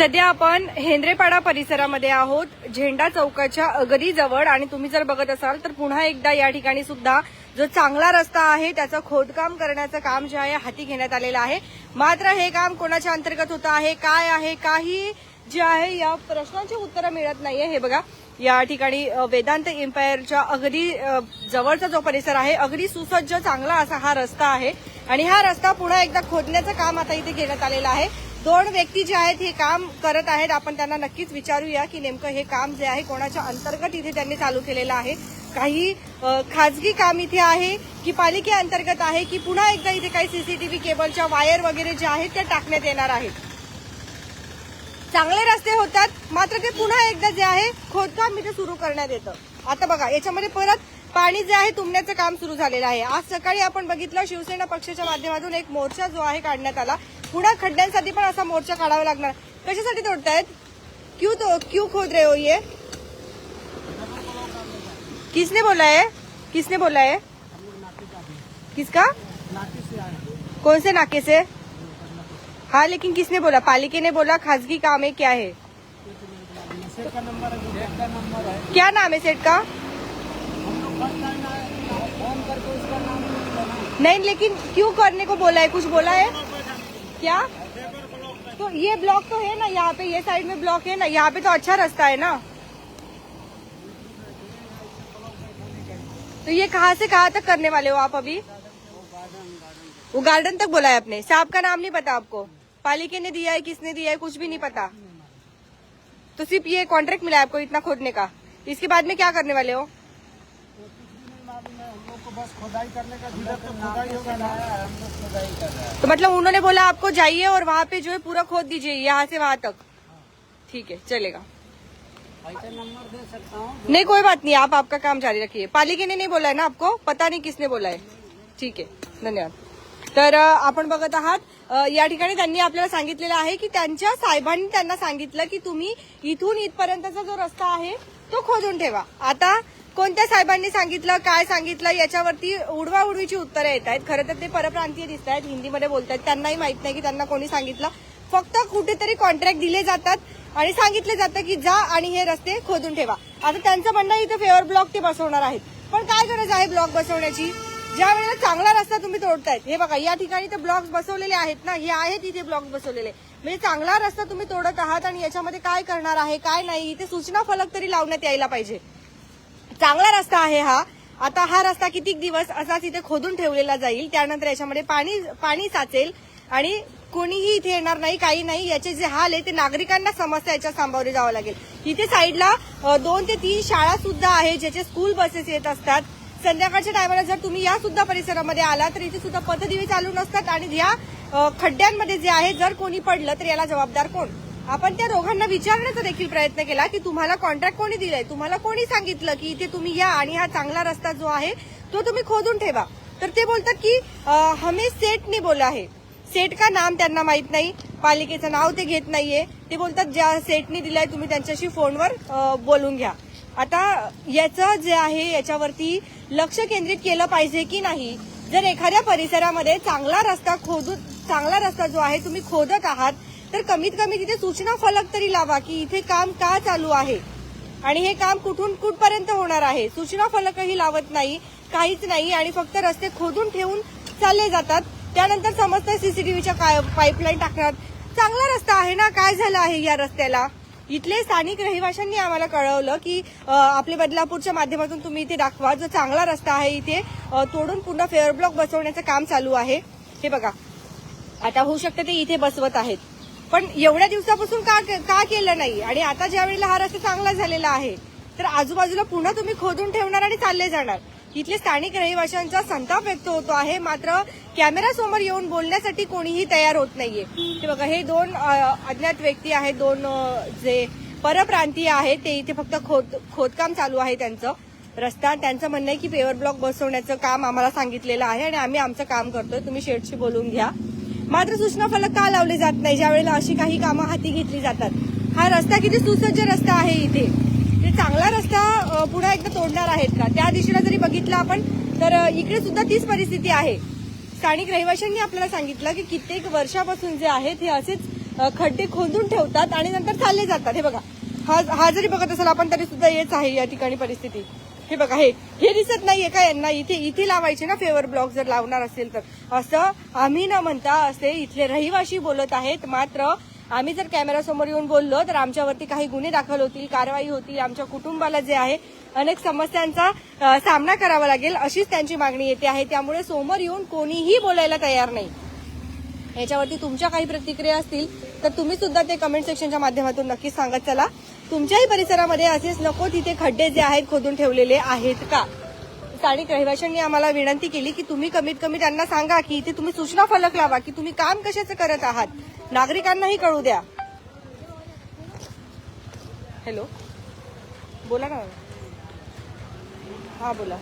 सध्या आपण हेंद्रेपाडा परिसरामध्ये आहोत. झेंडा चौकाच्या अगदी जवळ आणि तुम्ही जर बघत असाल तर पुन्हा एकदा या ठिकाणी सुद्धा जो चांगला रस्ता आहे त्याचं खोदकाम करण्याचं काम जे आहे हाती घेण्यात आलेलं आहे. मात्र हे काम कोणाच्या अंतर्गत होतं आहे काय आहे काही जे आहे या प्रश्नांची उत्तरं मिळत नाहीये. हे बघा या ठिकाणी वेदांत एम्पायरच्या अगदी जवळचा जो परिसर आहे अगदी सुसज्ज चांगला असा हा रस्ता आहे. आणि हा रस्ता पुन्हा एकदा खोदण्याचं काम आता इथे घेण्यात आलेलं आहे. दोन व्यक्ती जे आहेत हे काम करत आहेत. आपण त्यांना नक्कीच विचारूया की नेमकं हे काम जे आहे कोणाच्या अंतर्गत इथे त्यांनी चालू केलेलं आहे. काही खाजगी काम इथे आहे की पालिके अंतर्गत आहे की पुन्हा एकदा इथे काही सीसीटीव्ही केबलच्या वायर वगैरे ज्या आहेत त्या टाकण्यात येणार आहेत? चांगले रस्ते होतात मात्र ते पुन्हा एकदा जे आहे खोदकाम इथे सुरू करण्यात येतं. आता बघा याच्यामध्ये परत पाणी जे आहे तुंबण्याचं काम सुरू झालेलं आहे. आज सकाळी आपण बघितलं शिवसेना पक्षाच्या माध्यमातून एक मोर्चा जो आहे काढण्यात आला. पुन्हा खड्ड्यांसाठी पण असा मोर्चा काढावा लागणार. कशासाठी तोडतायत? क्यू तो क्यू खोद रहे हो ये? किसने बोला है? किसने बोला है? किसका? कौन से नाके से? हाँ लेकिन किसने बोला? पालिके ने बोला खासगी काम है क्या है सेट का नंबर है? क्या नाम है सेठ का? नहीं, लेकिन क्यों करने को बोला है? कुछ बोला है? क्या? तो ये ब्लॉक तो है ना, यहाँ पे, ये साइड में ब्लॉक है ना, यहाँ पे तो अच्छा रास्ता है ना। तो ये कहाँ से कहाँ तक करने वाले हो आप अभी? वो गार्डन तक बोला है आपने। साहब का नाम नहीं पता आपको? पालिके ने दिया है, किसने दिया है, कुछ भी नहीं पता। तो सिर्फ़ ये कॉन्ट्रैक्ट मिला है आपको इतना खोदने का। इसके बाद में क्या करने वाले हो? को बस खुदाई करने का जिधर तो खुदाई होगा ना। हम लोग खुदाई कर रहे हैं। तो मतलब उन्होंने बोला आपको जाइए और वहाँ पे जो है पूरा खोद दीजिए यहाँ से वहाँ तक। ठीक है चलेगा। नंबर दे सकता हूँ? नहीं कोई बात नहीं आप आपका काम जारी रखिए। पालिके ने नहीं बोला है ना आपको? पता नहीं किसने बोला है। ठीक है धन्यवाद। तर आप आपण बघत आहात या ठिकाणी त्यांनी आपल्याला सांगितलेलं आहे की त्यांच्या साहेबांनी त्यांना सांगितलं की तुम्ही इथून इथपर्यंतचा जो रस्ता आहे तो खोदून ठेवा. आता कोणत्या साहेबांनी सांगितलं काय सांगितलं याच्यावरती उडवा उडवीची उत्तरं येत आहेत. खरं तर ते परप्रांतीय दिसत आहेत हिंदीमध्ये बोलतात त्यांनाही माहीत नाही की त्यांना कोणी सांगितलं. फक्त कुठेतरी कॉन्ट्रॅक्ट दिले जातात आणि सांगितलं जातं की जा आणि हे रस्ते खोदून ठेवा. आता त्यांचं म्हणणं इथं फेअर ब्लॉक ते बसवणार आहेत. पण काय गरज आहे ब्लॉक बसवण्याची? ज्या वेळेला चांगला रस्ता तुम्ही तोडतायत हे बघा या ठिकाणी ते ब्लॉक्स बसवलेले आहेत ना हे आहेत इथे ब्लॉक्स बसवलेले. म्हणजे चांगला रस्ता तुम्ही तोडत आहात आणि याच्यामध्ये काय करणार आहे काय नाही इथे सूचना फलक तरी लावण्यात यायला पाहिजे. चांगला रस्ता आहे हा. आता हा रस्ता किती दिवस असाच इथे खोदून ठेवलेला जाईल त्यानंतर याच्यामध्ये पाणी पाणी साचेल आणि कोणीही इथे येणार नाही काही नाही याचे जे हाल आहे ते नागरिकांना समस्या याच्या सामोरे जावं लागेल. इथे साईडला दोन ते तीन शाळा सुद्धा आहे ज्याचे स्कूल बसेस येत असतात. संध्याकाळच्या टायमाला जर तुम्ही या सुद्धा परिसरामध्ये आला तर इथे सुद्धा पथदिवे चालू नसतात आणि या खड्ड्यांमध्ये जे आहे जर कोणी पडलं तर याला जबाबदार कोण? आपण त्या दोघांना विचारण्याचा देखील प्रयत्न केला की तुम्हाला कॉन्ट्रॅक्ट कोणी दिलाय? तुम्हाला कोणी सांगितलं की इथे तुम्ही या आणि हा चांगला रस्ता जो आहे तो तुम्ही खोदून ठेवा? तर ते बोलतात की अ, हमें सेठने बोला आहे सेठ का नाम त्यांना माहीत नाही पालिकेचं नाव ते घेत नाहीये. ते बोलतात ज्या सेटने दिलाय तुम्ही त्यांच्याशी फोनवर बोलून घ्या. आता याचं जे आहे याच्यावरती लक्ष केंद्रित केलं पाहिजे की नाही? जर एखाद्या परिसरामध्ये चांगला रस्ता खोदून चांगला रस्ता जो आहे तुम्ही खोदत आहात तर कमीत कमी तिथे सूचना फलक तरी लावा की इथे काम का चालू आहे? आणि हे काम कुठून कुठपर्यंत होणार आहे? सूचना फलकही लावत नाही काहीच नाही आणि फक्त रस्ते खोदून ठेवून चालले जातात. त्यानंतर समजतं सीसीटीव्हीच्या पाईपलाईन टाकणार. चांगला रस्ता आहे ना? काय झालं आहे या रस्त्याला? इथले स्थानिक रहिवाशांनी आम्हाला कळवलं की आपले आपल्या बदलापूरच्या माध्यमातून तुम्ही इथे दाखवा. जो चांगला रस्ता आहे इथे तोडून पुन्हा फेअर ब्लॉक बसवण्याचं काम चालू आहे. हे बघा. आता होऊ शकतं ते इथे बसवत आहेत. पण एवढ्या दिवसापासून का का केलं नाही? आणि आता ज्या वेळेला हा रस्ता चांगला झालेला आहे तर आजूबाजूला पुन्हा तुम्ही खोदून ठेवणार आणि चालले जाणार. इथले स्थानिक रहिवाशांचा संताप व्यक्त होतो आहे. मात्र कॅमेरा समोर येऊन बोलण्यासाठी कोणीही तयार होत नाहीये. ते बघा हे दोन अज्ञात व्यक्ती आहेत. दोन जे परप्रांतीय आहेत ते इथे फक्त खोद खोदकाम चालू आहे त्यांचं. रस्ता त्यांचं म्हणणं आहे की पेवर ब्लॉक बसवण्याचं काम आम्हाला सांगितलेलं आहे आणि आम्ही आमचं काम करतोय. तुम्ही शेडशी बोलून घ्या. मात्र सूचना फलक का लावले जात नाही? ज्या वेळेला अशी काही कामं हाती घेतली जातात. हा रस्ता किती सुसज्ज रस्ता आहे इथे? पुन्हा एकदा तोडणार आहेत का? त्या दिशेला जरी बघितलं आपण तर इकडे सुद्धा तीच परिस्थिती आहे. स्थानिक रहिवाशांनी आपल्याला सांगितलं की कित्येक वर्षापासून जे आहेत हे असेच खड्डे खोदून ठेवतात आणि नंतर चालले जातात. हे बघा हा हा जरी बघत असेल आपण तरी सुद्धा येच आहे या ठिकाणी परिस्थिती. हे बघा हे हे दिसत नाहीये का यांना? इथे इथे लावायचे ना फेवर ब्लॉक जर लावणार असेल तर. असं आम्ही न म्हणता असे इथले रहिवाशी बोलत आहेत मात्र आम्ही जर कॅमेरासमोर येऊन बोललो तर आमच्यावरती काही गुन्हे दाखल होतील कारवाई होतील आमच्या कुटुंबाला जे आहे अनेक समस्यांचा सामना करावा लागेल अशीच त्यांची मागणी येते आहे. त्यामुळे समोर येऊन कोणीही बोलायला तयार नाही. याच्यावरती तुमच्या काही प्रतिक्रिया असतील तर तुम्ही सुद्धा ते कमेंट सेक्शनच्या माध्यमातून नक्कीच सांगत चला. तुमच्याही परिसरामध्ये असेच नको तिथे खड्डे जे आहेत खोदून ठेवलेले आहेत का? स्थानिक रहिवाशांनी आम्हाला विनंती केली की तुम्ही कमीत कमी त्यांना सांगा की इथे तुम्ही सूचना फलक लावा की तुम्ही काम कशाचं करत आहात? नागरिकांनाही कळू द्या. हॅलो बोला ना. हा बोला.